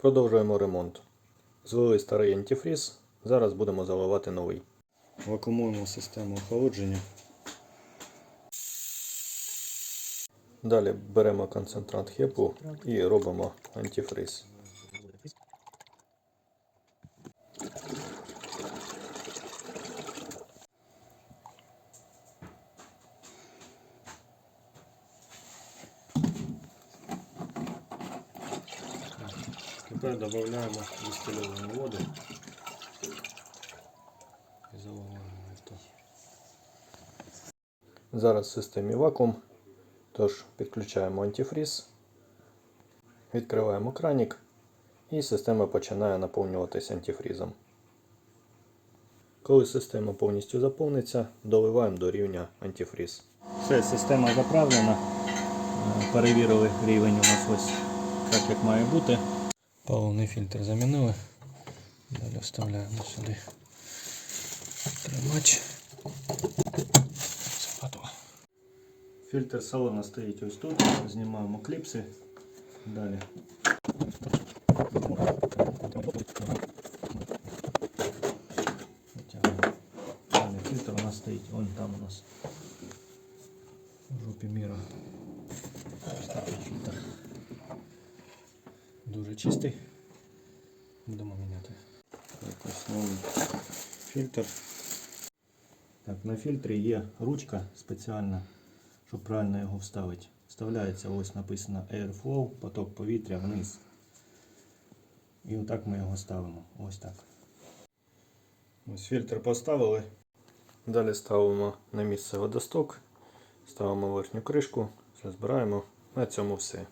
Продовжуємо ремонт. Злили старий антифріз, зараз будемо заливати новий. Вакуумуємо систему охолодження. Далі беремо концентрат хепу і робимо антифриз. Тепер додаємо дистильовану воду і заливаємо авто. Зараз в системі вакуум, тож підключаємо антифріз, відкриваємо кранік і система починає наповнюватися антифрізом. Коли система повністю заповниться, доливаємо до рівня антифріз. Все, система заправлена. Е, Перевірили рівень у нас ось так, як має бути. Паливний фільтр замінили. Далі вставляємо сюди тримач. Це готово. Фільтр салона стоїть ось тут. Знімаємо кліпси. Далі. Витягуємо. Далі фільтр у нас стоїть. Вон там у нас. В жопі міра. Ось такий фільтр. Дуже чистий. Будемо міняти. Так, основний фільтр. Так, на фільтрі є ручка спеціальна, щоб правильно його вставити. Вставляється, ось написано Airflow, поток повітря вниз. І отак ми його ставимо. Ось так. Ось фільтр поставили. Далі ставимо на місце водосток, ставимо верхню кришку, збираємо. На цьому все.